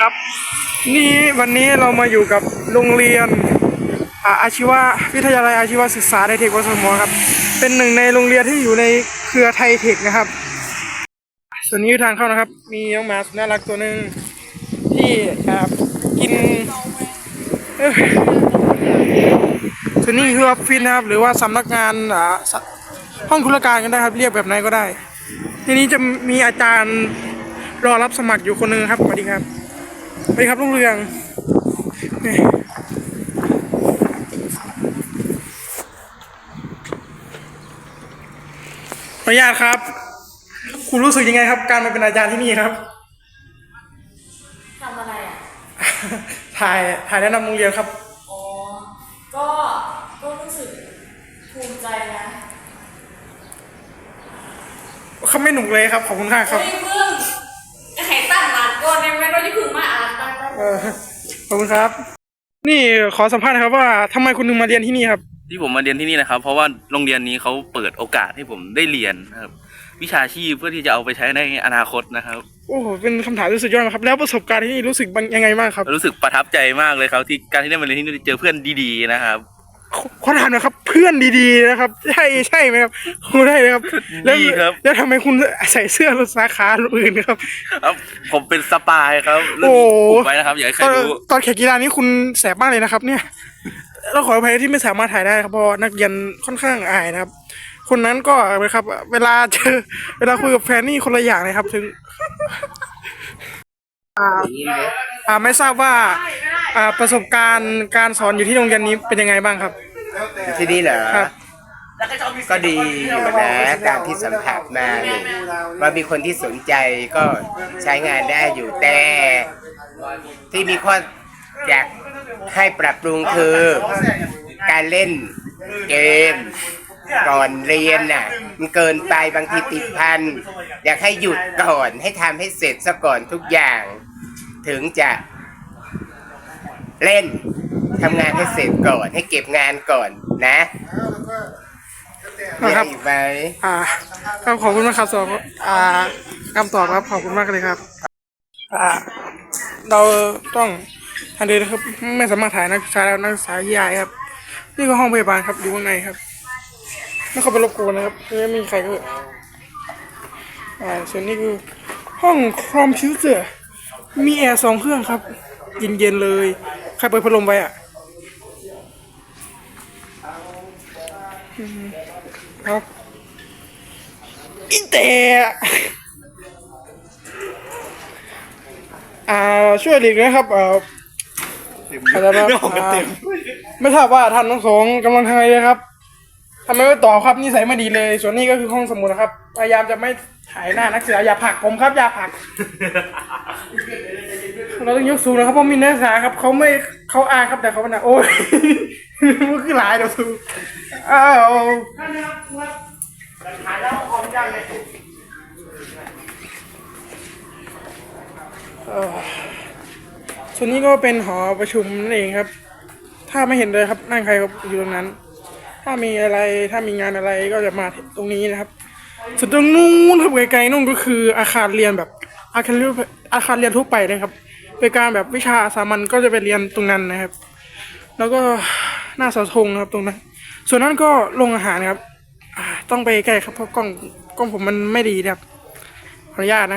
ครับ นี่วันนี้เรามาอยู่กับโรงเรียนอาชีวะวิทยาลัยอาชีวศึกษาในเทควสมอครับ เป็นหนึ่งในโรงเรียนที่อยู่ในเครือไทยเทคนะครับ ส่วนนี้คือทางเข้านะครับ มีน้องหมาสุดน่ารักตัวหนึ่งที่แอบกินเอ้ยส่วนนี้คือออฟฟิศนะครับ หรือว่าสำนักงานห้องธุรการก็ได้ครับ เรียกแบบไหนก็ได้ ทีนี้จะมีอาจารย์รอรับสมัครอยู่คนหนึ่งครับสวัสดีครับ สวัสดีครับลุงเรืองนี่ขออนุญาตครับ คุณรู้สึกยังไงครับ การมาเป็นอาจารย์ที่นี่ครับทำอะไรอะ ถ่ายถ่ายแนะนำโรงเรียนครับ อ๋อ ก็ ก็รู้สึกภูมิใจนะเขาไม่หนุกเลยครับ ขอบคุณมากครับ เฮ้ยเพิ่ง ออขอบคุณครับ นี่ขอสัมภาษณ์หนะครับว่าทำไมคุณถึงมาเรียนที่นี่ครับ ที่ผมมาเรียนที่นี่นะครับ เพราะว่าโรงเรียนนี้เขาเปิดโอกาสให้ผมได้เรียนนะครับ วิชาชีพเพื่อที่จะเอาไปใช้ในอนาคตนะครับ โอ้โหเป็นคำถามที่สุดยอดมากครับ แล้วประสบการณ์ที่นี่รู้สึกยังไงบ้างครับ รู้สึกประทับใจมากเลยครับ ที่การที่ได้มาเรียนที่นี่เจอเพื่อนดีๆนะครับ ขอขอถามหนะครับ เพื่อนดีๆนะครับ ใช่ใช่ไหมครับคุณได้เลยครับแล้วดีครับ แล้วทำไมคุณใส่เสื้อสาขาอื่นครับครับผมเป็นสปายครับเรื่องโอ้นี้อุบไว้นะครับ อย่าให้ใครตอนรู้ ตอนแข่งกีฬานี้คุณแสบมากเลยนะครับ เนี่ยเราขออภัยที่ไม่สามารถถ่ายได้ครับเพราะนักเรียนค่อนข้างอายนะครับ คนนั้นก็นะครับ เวลาเจอเวลาคุยกับแฟนนี่คนละอย่างเลยครับ ถึง อ่าอ่าไม่ทราบว่า อ่าประสบการณ์การสอนอยู่ที่โรงเรียนนี้เป็นยังไงบ้างครับที่นี่เหรอ ครับ ก็ดีอยู่นะตามที่สัมผัสมาเนี่ยว่ามีคนที่สนใจก็ใช้งานได้อยู่แต่ที่มีข้ออยากให้ปรับปรุงคือ การเล่นเกม ก่อนเรียนน่ะมันเกินไปบางทีติดพัน อยากให้หยุดก่อนให้ทำให้เสร็จซะก่อนทุกอย่าง ถึงจะ เล่นทำงานให้เสร็จก่อน ให้เก็บงานก่อนนะมีนะอะคไรรับอีกไหม อ่าครับขอบคุณมากครับสำหรับอ่าคำตอบครับขอบคุณมากเลยครับ อ่า เราต้องทันเดียวนะครับ ไม่สามารถถ่ายนักศึกษาแล้วนักศึกษาที่ยายครับ นี่ก็ห้องพยาบาลครับอยู่ข้างในครับไม่เข้าไปรบกวนนะครับไม่มีใครก็อ่าส่วนนี้คือห้องคอมพิวเตอร์มีแอร์สองเครื่องครับเย็นๆเลยใค รเปิดพัดลมไว้อะอืมครับอีแต่อ่าช่วยหลีกนะครับเอ่ออาจจะแบบอ่าไม่ทราบว่าท่านทั้งสองกำลังทำอะไรนะครับทำไมไม่ตอบครับนิสัยไม่ดีเลย ส่วนนี้ก็คือห้องสมุดนะครับ พยายามจะไม่ถ่ายหน้านักศึกษาอย่าผลักผมครับอย่าผลัก เราต้องยกสูงนะครับเพราะมีนักศึกษาครับเขาไม่เขาอายครับแต่เขาเป็นโอ้ยมันคือหลายเดี๋ยวสูงอ้าวท่านนะครับถ่ายแล้วขออนุญาตเลยเอ่อส่วนนี้ก็เป็นหอประชุมนั่นเองครับ ถ้าไม่เห็นเลยครับนั่งใครก็อยู่ตรงนั้น ถ้ามีอะไรถ้ามีงานอะไรก็จะมาตรงนี้นะครับ ส่วนตรงนู้นครับไกลๆนู่นก็คืออาคารเรียนแบบอาคารเรียนอาคารเรียนทั่วไปนะครับ เป็นการแบบวิชาสามัญก็จะไปเรียนตรงนั้นนะครับ แล้วก็หน้าเสาธงครับตรงนั้น ส่วนนั้นก็โรงอาหารครับต้องไปใกล้ครับเพราะกล้องกล้องผมมันไม่ดีนะครับขออนุญาตนะ